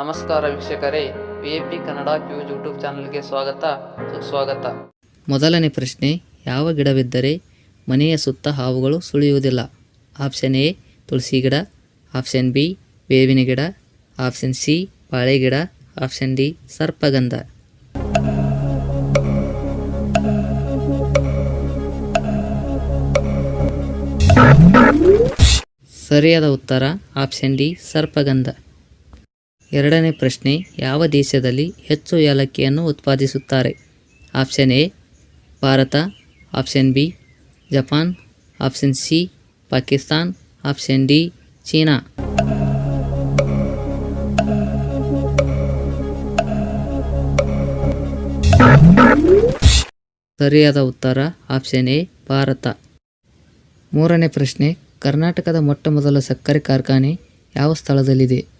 ನಮಸ್ಕಾರ ವೀಕ್ಷಕರೇ V A P Kannada cues YouTube ಚಾನಲ್ಗೆ ಸ್ವಾಗತ, ಸುಸ್ವಾಗತ. ಮೊದಲನೇ ಪ್ರಶ್ನೆ, ಯಾವ ಗಿಡವಿದ್ದರೆ ಮನೆಯ ಸುತ್ತ ಹಾವುಗಳು ಸುಳಿಯುವುದಿಲ್ಲ? ಆಪ್ಷನ್ ಎ, ತುಳಸಿ ಗಿಡ. ಆಪ್ಷನ್ ಬಿ, ಬೇವಿನ ಗಿಡ. ಆಪ್ಷನ್ ಸಿ, ಬಾಳೆ ಗಿಡ. ಆಪ್ಷನ್ ಡಿ, ಸರ್ಪಗಂಧ. ಸರಿಯಾದ ಉತ್ತರ, ಆಪ್ಷನ್ ಡಿ, ಸರ್ಪಗಂಧ. ಎರಡನೇ ಪ್ರಶ್ನೆ, ಯಾವ ದೇಶದಲ್ಲಿ ಹೆಚ್ಚು ಏಲಕ್ಕಿಯನ್ನು ಉತ್ಪಾದಿಸುತ್ತಾರೆ? Option A, Bharat. Option B, Japan. Option C, Pakistan. Option D, China. ಸರಿಯಾದ ಉತ್ತರ, ಆಪ್ಷನ್ ಎ, ಭಾರತ. ಮೂರನೇ ಪ್ರಶ್ನೆ, ಕರ್ನಾಟಕದ ಮೊಟ್ಟ ಮೊದಲ ಸಕ್ಕರೆ ಕಾರ್ಖಾನೆ ಯಾವ ಸ್ಥಳದಲ್ಲಿದೆ?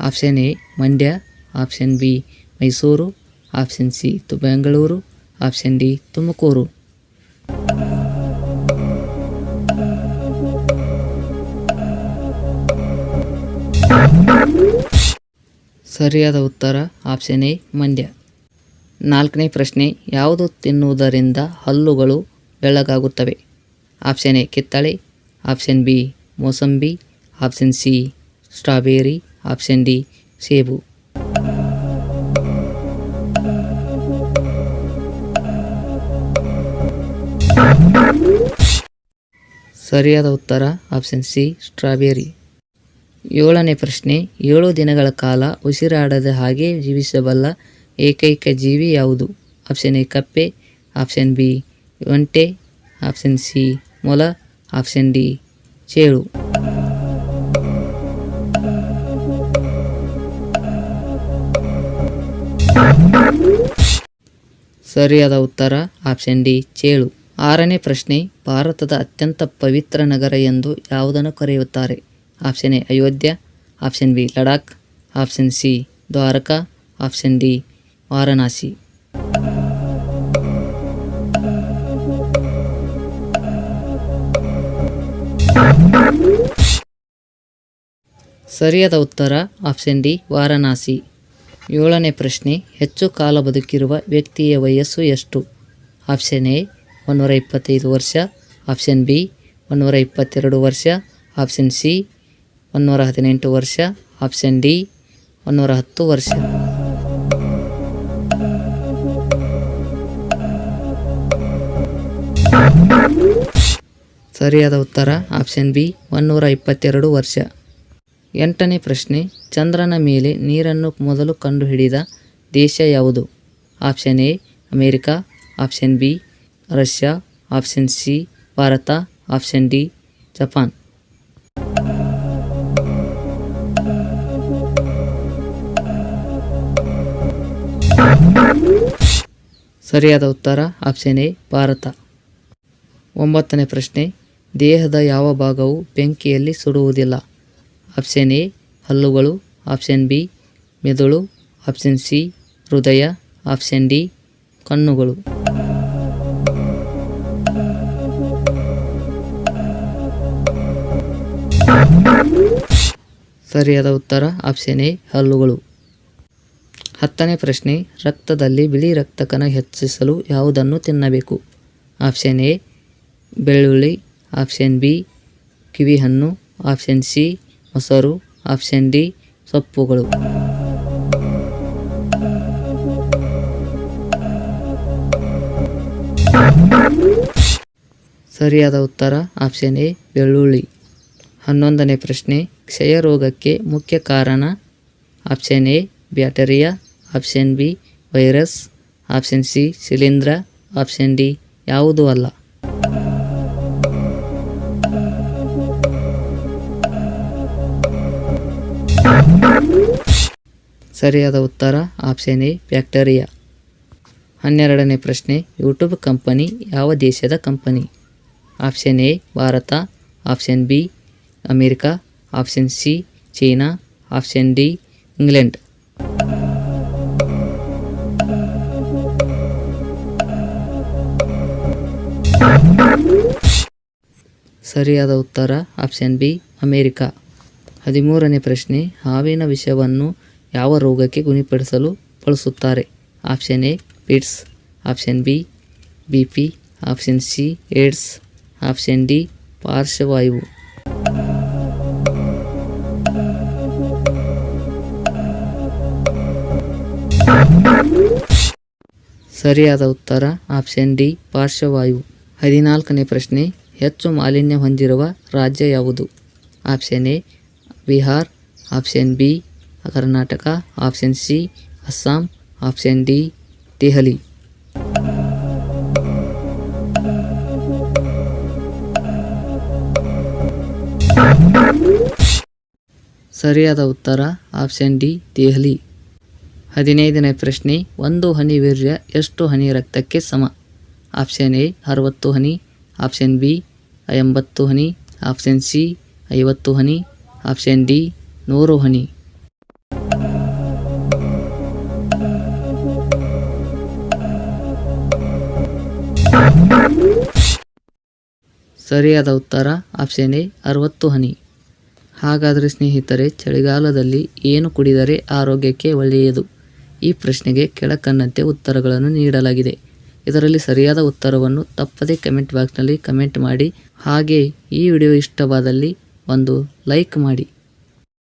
Option A Mandya option B Mysuru option C ತು ಬೆಂಗಳೂರು ಆಪ್ಷನ್ ಡಿ ತುಮಕೂರು ಸರಿಯಾದ ಉತ್ತರ ಆಪ್ಷನ್ ಎ ಮಂಡ್ಯ ನಾಲ್ಕನೇ ಪ್ರಶ್ನೆ, ಯಾವುದು ತಿನ್ನುವುದರಿಂದ ಹಲ್ಲುಗಳು ಬೆಳ್ಳಗಾಗುತ್ತವೆ ಆಪ್ಷನ್ ಎ ಕಿತ್ತಳೆ. ಆಪ್ಷನ್ ಬಿ ಮೋಸಂಬಿ. Option C strawberry option D, ಸೇಬು. ಸರಿಯಾದ ಉತ್ತರ, ಆಪ್ಷನ್ ಸಿ, ಸ್ಟ್ರಾಬೆರಿ. ಏಳನೇ ಪ್ರಶ್ನೆ, ಏಳು ದಿನಗಳ ಕಾಲ ಉಸಿರಾಡದ ಹಾಗೆ ಜೀವಿಸಬಲ್ಲ ಏಕೈಕ ಜೀವಿ ಯಾವುದು? ಆಪ್ಷನ್ ಎ, ಕಪ್ಪೆ. ಆಪ್ಷನ್ ಬಿ, ಒಂಟೆ. ಆಪ್ಷನ್ ಸಿ, ಮೊಲ. ಆಪ್ಷನ್ ಡಿ, ಚೇಳು. ಸರಿಯಾದ ಉತ್ತರ? ಆಪ್ಷನ್ ಡಿ, ಚೇಳು. ಆರನೇ ಪ್ರಶ್ನೆ, ಭಾರತದ ಅತ್ಯಂತ ಪವಿತ್ರ ನಗರ ಎಂದು ಯಾವುದನ್ನು ಕರೆಯುತ್ತಾರೆ? Option A, Ayodhya. Option B, Ladakh. Option C, Dwarka. Option D, Varanasi. ಸರಿಯಾದ ಉತ್ತರ? Option D, Varanasi. ಏಳನೇ ಪ್ರಶ್ನೆ, ಹೆಚ್ಚು ಕಾಲ ಬದುಕಿರುವ ವ್ಯಕ್ತಿಯ ವಯಸ್ಸು ಎಷ್ಟು? ಆಪ್ಷನ್ ಎ ಒಂದೂರ ಇಪ್ಪತ್ತೈದು ವರ್ಷ. ಆಪ್ಷನ್ ಬಿ ಒಂದೂರ ಇಪ್ಪತ್ತೆರಡು ವರ್ಷ. ಆಪ್ಷನ್ ಸಿ ಒಂದೂರ ಹದಿನೆಂಟು ವರ್ಷ. ಆಪ್ಷನ್ ಡಿ ಒಂದೂರ ಹತ್ತು ವರ್ಷ. ಸರಿಯಾದ ಉತ್ತರ, ಆಪ್ಷನ್ ಬಿ ಒಂದೂರ ಇಪ್ಪತ್ತೆರಡು ವರ್ಷ. ಎಂಟನೇ ಪ್ರಶ್ನೆ, ಚಂದ್ರನ ಮೇಲೆ ನೀರನ್ನು ಮೊದಲು ಕಂಡುಹಿಡಿದ ದೇಶ ಯಾವುದು? Option A, America, option B, Russia, option C, Bharat, option D, Japan. ಸರಿಯಾದ ಉತ್ತರ, ಆಪ್ಷನ್ ಎ, ಭಾರತ. ಒಂಬತ್ತನೇ ಪ್ರಶ್ನೆ, ದೇಹದ ಯಾವ ಭಾಗವು ಬೆಂಕಿಯಲ್ಲಿ ಸುಡುವುದಿಲ್ಲ? ಆಪ್ಷನ್ ಎ, ಹಲ್ಲುಗಳು. ಆಪ್ಷನ್ ಬಿ, ಮೆದುಳು. ಆಪ್ಷನ್ ಸಿ, ಹೃದಯ. ಆಪ್ಷನ್ ಡಿ, ಕಣ್ಣುಗಳು. ಸರಿಯಾದ ಉತ್ತರ, ಆಪ್ಷನ್ ಎ, ಹಲ್ಲುಗಳು. ಹತ್ತನೇ ಪ್ರಶ್ನೆ, ರಕ್ತದಲ್ಲಿ ಬಿಳಿ ರಕ್ತ ಕಣ ಹೆಚ್ಚಿಸಲು ಯಾವುದನ್ನು ತಿನ್ನಬೇಕು? ಆಪ್ಷನ್ ಎ, ಬೆಳ್ಳುಳ್ಳಿ. ಆಪ್ಷನ್ ಬಿ, ಕಿವಿಹಣ್ಣು. ಆಪ್ಷನ್ ಸಿ ಮೊಸರು, ಆಪ್ಷನ್ ಡಿ, ಸೊಪ್ಪುಗಳು. ಸರಿಯಾದ ಉತ್ತರ, ಆಪ್ಷನ್ ಎ, ಬೆಳ್ಳುಳ್ಳಿ. ಹನ್ನೊಂದನೇ ಪ್ರಶ್ನೆ, ಕ್ಷಯ ರೋಗಕ್ಕೆ ಮುಖ್ಯ ಕಾರಣ? Option A bacteria option B, virus. Option C, ಶಿಲೀಂಧ್ರ. ಆಪ್ಷನ್ ಡಿ, ಯಾವುದೂ ಅಲ್ಲ. ಸರಿಯಾದ ಉತ್ತರ ಆಪ್ಷನ್ ಎ ಬ್ಯಾಕ್ಟೀರಿಯಾ ಹನ್ನೆರಡನೇ ಪ್ರಶ್ನೆ ಯೂಟ್ಯೂಬ್ ಕಂಪನಿ ಯಾವ ದೇಶದ company option A Bharat. Option B America. Option C China. Option D England. ಸರಿಯಾದ ಉತ್ತರ ಆಪ್ಷನ್ ಬಿ ಅಮೇರಿಕಾ. ಹದಿಮೂರನೇ ಪ್ರಶ್ನೆ, ಹಾವಿನ ವಿಷವನ್ನು ಯಾವ ರೋಗಕ್ಕೆ ಗುಣಪಡಿಸಲು ಬಳಸುತ್ತಾರೆ? Option A fits option B B P option C AIDS option D ಪಾರ್ಶ್ವವಾಯು. ಸರಿಯಾದ ಉತ್ತರ ಆಪ್ಷನ್ ಡಿ ಪಾರ್ಶ್ವವಾಯು. ಹದಿನಾಲ್ಕನೇ ಪ್ರಶ್ನೆ, ಹೆಚ್ಚು ಮಾಲಿನ್ಯ ಹೊಂದಿರುವ ರಾಜ್ಯ ಯಾವುದು? Option A Bihar option B Karnataka option C Assam option D Delhi. ಸರಿಯಾದ ಉತ್ತರ ಆಪ್ಷನ್ ಡಿ ದೆಹಲಿ. ಹದಿನೈದನೇ ಪ್ರಶ್ನೆ, ಒಂದು ಹನಿ ವೀರ್ಯ ಎಷ್ಟು ಹನಿ ರಕ್ತಕ್ಕೆ ಸಮ? ಆಪ್ಷನ್ ಎ ಅರವತ್ತು ಹನಿ ಆಪ್ಷನ್ ಬಿ ಎಂಬತ್ತು ಹನಿ ಆಪ್ಷನ್ ಸಿ ಐವತ್ತು ಹನಿ ಆಪ್ಷನ್ ಡಿ ನೂರು ಹನಿ. ಸರಿಯಾದ ಉತ್ತರ, ಆಪ್ಷನ್ ಎ, ಅರವತ್ತು ಹನಿ. ಹಾಗಾದರೆ ಸ್ನೇಹಿತರೆ, ಚಳಿಗಾಲದಲ್ಲಿ ಏನು ಕುಡಿದರೆ ಆರೋಗ್ಯಕ್ಕೆ ಒಳ್ಳೆಯದು? ಈ ಪ್ರಶ್ನೆಗೆ ಕೆಳಕನ್ನಂತೆ ಉತ್ತರಗಳನ್ನು ನೀಡಲಾಗಿದೆ. ಇದರಲ್ಲಿ ಸರಿಯಾದ ಉತ್ತರವನ್ನು ತಪ್ಪದೇ ಕಮೆಂಟ್ ಬಾಕ್ಸ್ನಲ್ಲಿ ಕಮೆಂಟ್ ಮಾಡಿ, ಹಾಗೆ ಈ ವಿಡಿಯೋ ಇಷ್ಟವಾದಲ್ಲಿ ಒಂದು ಲೈಕ್ ಮಾಡಿ.